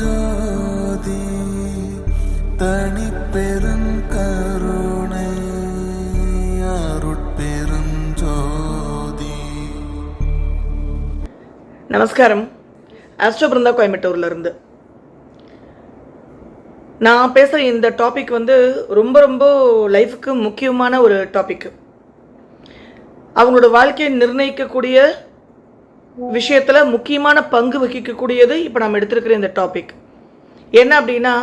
ஜோதி தனி கருணை அருட்பெருஞ்சோதி. நமஸ்காரம். ஆஸ்ட்ரோ பிருந்தா கோயம்புத்தூர்ல இருந்து நான் பேசுகிற இந்த டாபிக் வந்து ரொம்ப ரொம்ப லைஃபுக்கு முக்கியமான ஒரு டாபிக் அவங்களோட வாழ்க்கையை நிர்ணயிக்கக்கூடிய விஷயத்தில் முக்கியமான பங்கு வகிக்கக்கூடியது இப்போ நம்ம எடுத்திருக்கிற இந்த டாபிக் என்ன அப்படின்னா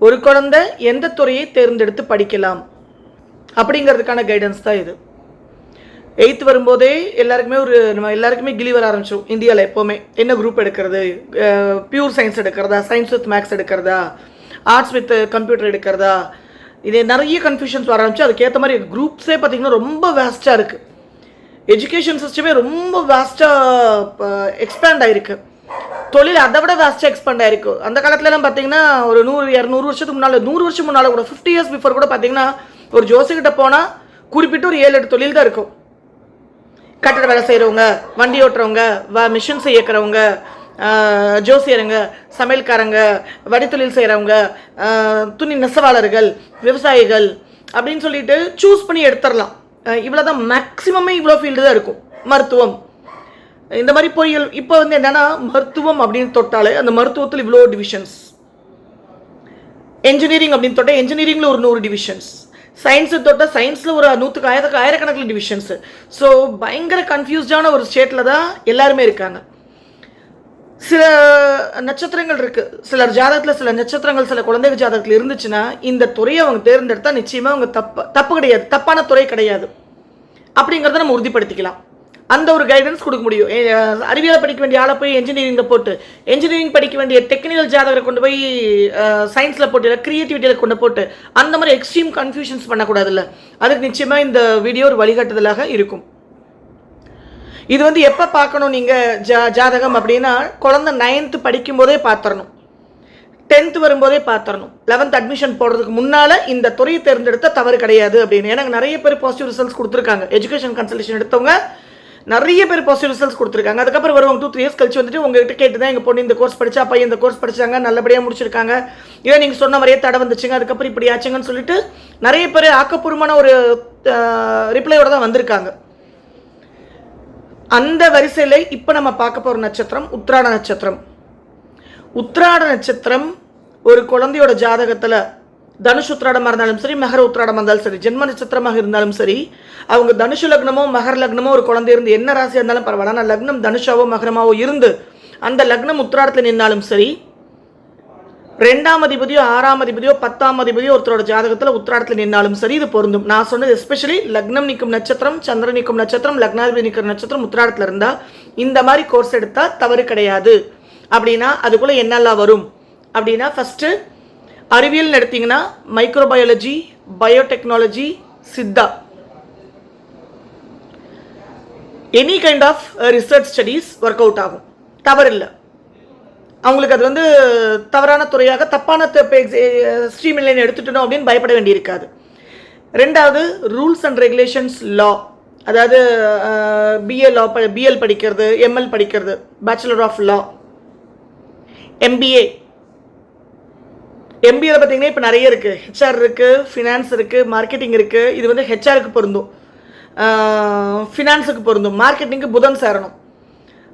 ஒரு குழந்தை எந்த துறையை தேர்ந்தெடுத்து படிக்கலாம்? அப்படிங்கிறதுக்கான கைடன்ஸ் தான் இது. எயித்து வரும்போதே எல்லாருக்குமே ஒரு நம்ம எல்லாருக்குமே கிளி வர ஆரம்பிச்சோம் இந்தியாவில் எப்போவுமே. என்ன குரூப் எடுக்கிறது? பியூர் சயின்ஸ் எடுக்கிறதா? சயின்ஸ் வித் மேக்ஸ் எடுக்கிறதா? ஆர்ட்ஸ் வித் கம்ப்யூட்டர் எடுக்கிறதா? இது நிறைய கன்ஃபியூஷன்ஸ் வர ஆரம்பிச்சு அதுக்கேற்ற மாதிரி குரூப்ஸே பார்த்திங்கன்னா ரொம்ப வேஸ்ட்டாக இருக்குது எஜுகேஷன் சிஸ்டமே ரொம்ப வேஸ்ட்டாக எக்ஸ்பேண்ட் ஆயிருக்கு. தொழில் அதை விட வேஸ்ட்டாக எக்ஸ்பேண்ட் ஆயிருக்கு. அந்த காலத்துலலாம் பார்த்தீங்கன்னா ஒரு நூறு இரநூறு வருஷத்துக்கு முன்னால் நூறு வருஷம் முன்னால் கூட ஃபிஃப்டி இயர்ஸ் பிஃபோர் கூட பார்த்தீங்கன்னா ஒரு ஜோசிக்கிட்ட போனால் குறிப்பிட்டு ஒரு ஏழு எட்டு தொழில் தான் இருக்கும். கட்டட வேலை செய்கிறவங்க வண்டி ஓட்டுறவங்க வ மிஷின்ஸ் இயக்குறவங்க ஜோசியருங்க சமையல்காரங்க வடித்தொழில் செய்கிறவங்க துணி நெசவாளர்கள் விவசாயிகள் அப்படின்னு சொல்லிட்டு சூஸ் பண்ணி எடுத்துடலாம். இவ்வளோ தான் மேக்ஸிமமே இவ்வளோ ஃபீல்டு தான் இருக்கும். மருத்துவம். இந்த மாதிரி பொறியியல் இப்போ வந்து என்னென்னா மருத்துவம் அப்படின்னு தொட்டாலே அந்த மருத்துவத்தில் இவ்வளோ டிவிஷன்ஸ் என்ஜினியரிங் அப்படின்னு தொட்டால் என்ஜினியரிங்கில் ஒரு நூறு டிவிஷன்ஸ் சயின்ஸு தொட்டால் சயின்ஸில் ஒரு நூற்றுக்கு ஆயிரத்துக்கு ஆயிரக்கணக்கில் டிவிஷன்ஸு ஸோ பயங்கர கன்ஃபியூஸ்டான ஒரு ஸ்டேட்டில் தான் எல்லாருமே இருக்காங்க. சில நட்சத்திரங்கள் இருக்குது சிலர் ஜாதகத்தில் சில நட்சத்திரங்கள் சில குழந்தைகள் ஜாதகத்தில் இருந்துச்சுன்னா இந்த துறையை அவங்க தேர்ந்தெடுத்தா நிச்சயமாக அவங்க தப்பு தப்பு கிடையாது. தப்பான துறை கிடையாது. அப்படிங்கிறத நம்ம உறுதிப்படுத்திக்கலாம். அந்த ஒரு கைடன்ஸ் கொடுக்க முடியும். ஏ, அறிவியலை படிக்க வேண்டிய ஆளை போய் என்ஜினியரிங்கில் போட்டு என்ஜினியரிங் படிக்க வேண்டிய டெக்னிக்கல் ஜாதகரை கொண்டு போய் சயின்ஸில் போட்டு இல்லை க்ரியேட்டிவிட்டியில் கொண்டு போட்டு அந்த மாதிரி எக்ஸ்ட்ரீம் கன்ஃபியூஷன்ஸ் பண்ணக்கூடாதுல்ல. அதுக்கு நிச்சயமாக இந்த வீடியோ ஒரு வழிகாட்டுதலாக இருக்கும். இது வந்து எப்போ பார்க்கணும் நீங்கள் ஜா ஜாதகம் அப்படின்னா குழந்தை நைன்த்து படிக்கும்போதே பார்த்துடணும் டென்த்து வரும்போதே பார்த்துடணும் லெவன்த் அட்மிஷன் போடுறதுக்கு முன்னால் இந்த துறையை தேர்ந்தெடுத்த தவறு கிடையாது அப்படின்னு. ஏன்னா நிறைய பேர் பாசிட்டிவ் ரிசல்ட்ஸ் கொடுத்துருக்காங்க. எஜுகேஷன் கன்சல்டேஷன் எடுத்தவங்க நிறைய பேர் பாசிட்டிவ் ரிசல்ட்ஸ் கொடுத்துருக்காங்க. அதுக்கப்புறம் வருவாங்க டூ த்ரீ இயர்ஸ் கழிச்சு வந்துட்டு உங்ககிட்ட கேட்டு தான் எங்கள் பொண்ணு இந்த கோர்ஸ் படித்தா பையன் இந்த கோர்ஸ் படிச்சாங்க நல்லபடியாக முடிச்சிருக்காங்க. இல்லை நீங்கள் சொன்ன மாதிரியே தடை வந்துச்சுங்க அதுக்கப்புறம் இப்படி ஆச்சுங்கன்னு சொல்லிட்டு நிறைய பேர் ஆக்கப்பூர்வமான ஒரு ரிப்ளையோட தான் வந்திருக்காங்க. அந்த வரிசையில் இப்போ நம்ம பார்க்க போகிற நட்சத்திரம் உத்ராட நட்சத்திரம். உத்ராட நட்சத்திரம் ஒரு குழந்தையோட ஜாதகத்தில் தனுஷ் உத்ராடமாக இருந்தாலும் சரி மகர உத்ராடமாக இருந்தாலும் சரி ஜென்ம நட்சத்திரமாக இருந்தாலும் சரி அவங்க தனுஷு லக்னமோ மகர லக்னமோ ஒரு குழந்தை இருந்து என்ன ராசியாக இருந்தாலும் பரவாயில்ல. ஆனால் லக்னம் தனுஷாவோ மகரமாவோ இருந்து அந்த லக்னம் உத்ராடத்தில் நின்னாலும் சரி ரெண்டாம் அதிபதியோ ஆறாம் அதிபதியோ பத்தாம் அதிபதியோ ஒருத்தரோட ஜாதகத்தில் உத்திராடத்தில் நின்னாலும் சரி இது பொருந்தும். நான் சொன்னது எஸ்பெஷலி லக்னம் நிற்கும் நட்சத்திரம் சந்திரன் நிற்கும் நட்சத்திரம் லக்னாதிபதி நிற்கிற நட்சத்திரம் உத்திராடத்தில் இருந்தால் இந்த மாதிரி கோர்ஸ் எடுத்தால் தவறு கிடையாது. அப்படின்னா அதுக்குள்ளே என்னெல்லாம் வரும்? அப்படின்னா ஃபஸ்ட்டு அறிவியல் எடுத்தீங்கன்னா microbiology biotechnology Siddha. Any kind of research studies work out ஆகும். தவறில்லை. அவங்களுக்கு அது வந்து தவறான துறையாக தப்பான ஸ்ட்ரீம் இல்லைன்னு எடுத்துட்டணும் அப்படின்னு பயப்பட வேண்டியிருக்காது. ரெண்டாவது ரூல்ஸ் அண்ட் ரெகுலேஷன்ஸ் லா அதாவது பிஏ லா பிஎல் படிக்கிறது எம்எல் படிக்கிறது பேச்சுலர் ஆஃப் லா எம்பிஏ எம்பிஏல பார்த்தீங்கன்னா இப்போ நிறைய இருக்குது ஹெச்ஆர் இருக்குது ஃபினான்ஸ் இருக்குது மார்க்கெட்டிங் இருக்குது இது வந்து ஹெச்ஆருக்கு பொருந்தும். ஃபினான்ஸுக்கு பொருந்தும். மார்க்கெட்டிங்க்கு புதன் சேரணும்.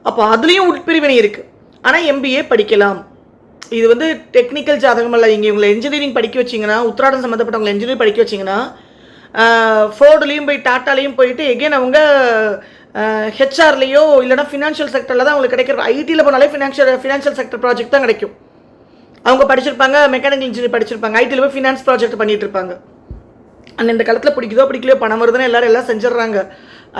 அப்போ அதுலேயும் உட்பிரிவினை இருக்குது ஆனால் எம்பிஏ படிக்கலாம். இது வந்து டெக்னிக்கல் ஜாதகம் அல்ல. இங்கே இவங்களை இன்ஜினியரிங் படிக்க வச்சிங்கன்னா உத்திராடம் சம்மந்தப்பட்டவங்களை இன்ஜினியரிங் படிக்க வச்சிங்கன்னா ஃபோர்டுலேயும் போய் டாட்டாலையும் போயிட்டு எகெயின் அவங்க ஹெச்ஆர்லேயோ இல்லைனா ஃபினான்ஷியல் செக்டரில் தான் அவங்களுக்கு கிடைக்கிற ஐடியில் போனாலே ஃபினான்ஷியல் ஃபினான்ஷியல் செக்டர் ப்ராஜெக்ட் தான் கிடைக்கும். அவங்க படிச்சிருப்பாங்க மெக்கானிக்கல் இன்ஜினியர் படிச்சிருப்பாங்க ஐடியில் போய் ஃபினான்ஸ் ப்ராஜெக்ட் பண்ணிட்டு இருப்பாங்க. ஆனால் இந்த காலத்தில் பிடிக்குதோ பிடிக்கலையோ பணம் வருதுன்னு எல்லோரும் எல்லாம் செஞ்சிடுறாங்க.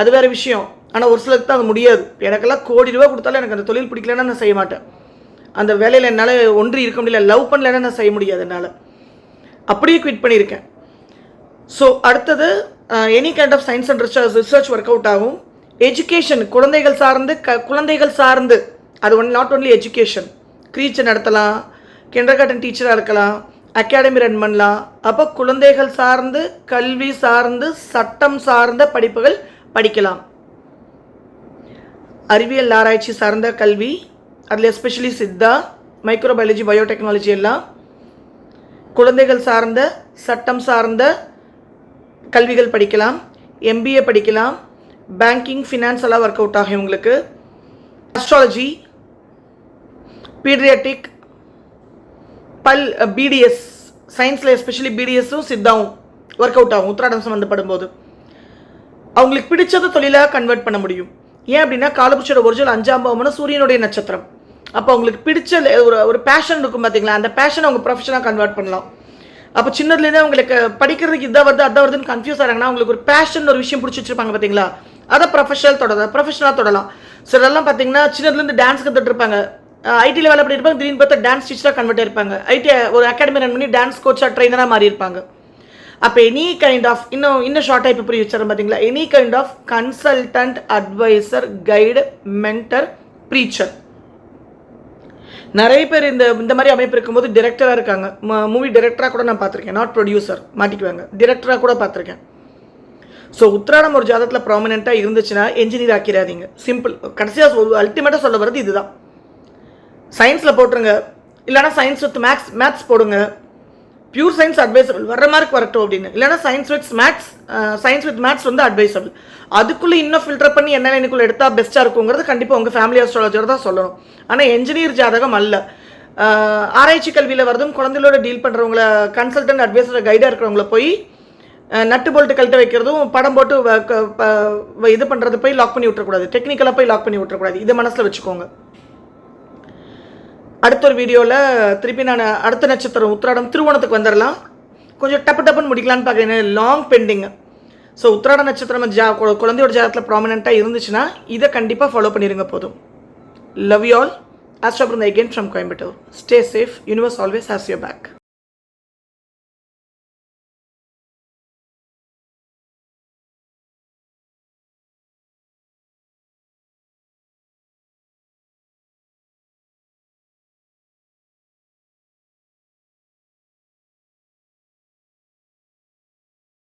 அது வேறு விஷயம். ஆனால் ஒரு சிலருக்கு தான் அது முடியாது. எனக்கெல்லாம் கோடி ரூபா கொடுத்தாலும் எனக்கு அந்த தொழில் பிடிக்கலன்னா நான் செய்ய மாட்டேன். அந்த வேலையில் என்னால் ஒன்றி இருக்க முடியல லவ் பண்ணலன்னா நான் செய்ய முடியாது என்னால். அப்படியே குவிட் பண்ணியிருக்கேன். ஸோ அடுத்தது any kind of science and research research work out ஆகும். எஜுகேஷன் குழந்தைகள் சார்ந்து க குழந்தைகள் சார்ந்து. அது one not only education creche நடத்தலாம் கிண்டர் கார்டன் டீச்சராக இருக்கலாம் அகாடமி ரன் பண்ணலாம். அப்போ குழந்தைகள் சார்ந்து கல்வி சார்ந்து சட்டம் சார்ந்த படிப்புகள் படிக்கலாம். அறிவியல் ஆராய்ச்சி சார்ந்த கல்வி அதில் எஸ்பெஷலி சித்தா மைக்ரோபயாலஜி பயோடெக்னாலஜி எல்லாம் குழந்தைகள் சார்ந்த சட்டம் சார்ந்த கல்விகள் படிக்கலாம் எம்பிஏ படிக்கலாம் பேங்கிங் ஃபினான்ஸ் எல்லாம் ஒர்க் அவுட் ஆகும் உங்களுக்கு அஸ்ட்ராலஜி பீடியாட்டிக் பல் பிடிஎஸ் சயின்ஸில் எஸ்பெஷலி பிடிஎஸும் சித்தாவும் ஒர்க் அவுட் ஆகும் உத்திராடம் சம்மந்தப்படும் போது அவங்களுக்கு பிடிச்சத தொழிலாக கன்வெர்ட் பண்ண முடியும். ஏன் அப்படின்னா காலபுருஷோட ஒரிஜினல் அஞ்சாம் பாவம்னா சூரியனுடைய நட்சத்திரம். அப்போ அவங்களுக்கு பிடிச்ச ஒரு ஒரு பேஷன் இருக்கும் பார்த்தீங்களா அந்த பேஷனை அவங்க ப்ரொஃபஷனாக கன்வெர்ட் பண்ணலாம். அப்போ சின்னதுலேருந்தே அவங்களுக்கு படிக்கிறதுக்கு இதாக வருது அதான் வருதுன்னு கன்ஃபியூஸ் ஆகிறாங்கன்னா அவங்களுக்கு ஒரு பேஷன் ஒரு விஷயம் பிடிச்சி வச்சிருப்பாங்க பார்த்தீங்களா அதை ப்ரொஃபஷனல் தொடலாம் ப்ரொஃபஷனலாக தொடலாம். சிலர்லாம் பார்த்தீங்கன்னா சின்னதுலேருந்து டான்ஸ் கற்றுட்டு இருப்பாங்க. ஐடியில் வேலை பண்ணியிருப்பாங்க திடீர்னு பார்த்தா டான்ஸ் டீச்சராக கன்வெர்ட் ஆயிருப்பாங்க. ஐடி ஒரு அகாடமி ரன் பண்ணி டான்ஸ் கோச்சாக ட்ரைனராக மாறி இருப்பாங்க அப்போ எனி கைண்ட் ஆஃப் இன்னும் இன்னும் ஷார்ட்டாக இப்போ புரிய வச்சுறேன் பார்த்தீங்களா any kind of consultant advisor guide mentor preacher நிறைய பேர் இந்த இந்த மாதிரி அமைப்பு இருக்கும்போது டிரெக்டராக இருக்காங்க. மூவி டிரெக்டராக கூட நான் பார்த்துருக்கேன். Not producer மாட்டிக்குவாங்க. டிரெக்டராக கூட பார்த்துருக்கேன். ஸோ உத்திராடம் ஒரு ஜாதகத்தில் ப்ராமினெண்ட்டாக இருந்துச்சுன்னா என்ஜினியர் ஆக்கிறாதீங்க சிம்பிள் கடைசியாக அல்டிமேட்டாக சொல்ல வர்றது இதுதான். சயின்ஸில் போட்டுருங்க. இல்லைனா சயின்ஸ் வித் மேக்ஸ் மேத்ஸ் போடுங்க. பியூர் சயின்ஸ் அட்வைசபிள் வர மார்க் வரட்டும் அப்படின்னு. இல்லைனா science with maths science with maths வந்து அட்வைசபிள் அதுக்குள்ளே இன்னும் ஃபில்டர் பண்ணி என்ன லைனுக்குள்ளே எடுத்தால் பெஸ்ட்டாக இருக்குங்கிறது கண்டிப்பாக உங்கள் ஃபேமிலி அஸ்ட்ராலஜர் தான் சொல்லணும். ஆனால் என்ஜினியர் ஜாதகம் அல்ல. ஆராய்ச்சி கல்வியில் வரதும் குழந்தைகளோட டீல் பண்ணுறவங்கள கன்சல்டன்ட் அட்வைசர் கைடாக இருக்கிறவங்கள போய் நட்டு போல்ட்டு கழட்ட வைக்கிறதும் படம் போட்டு வ- க- இது பண்ணுறது போய் லாக் பண்ணி விட்டுறக்கூடாது. டெக்னிக்கலாக போய் லாக் பண்ணி விட்டுறக்கூடாது. இதை மனசில் வச்சுக்கோங்க. அடுத்த ஒரு வீடியோவில் திருப்பி நான் அடுத்த நட்சத்திரம் உத்திராடம் திருவோணத்துக்கு வந்துடலாம் கொஞ்சம் டப்பு டப்புன்னு முடிக்கலான்னு பார்க்குறேன். லாங் பெண்டிங் ஸோ உத்திராட நட்சத்திரம் ஜா குழந்தையோட ஜாதகத்தில் ப்ராமினெண்ட்டாக இருந்துச்சுன்னா இதை கண்டிப்பாக ஃபாலோ பண்ணிடுங்க போதும். Love you all astro Brinda from Coimbatore stay safe universe always has your back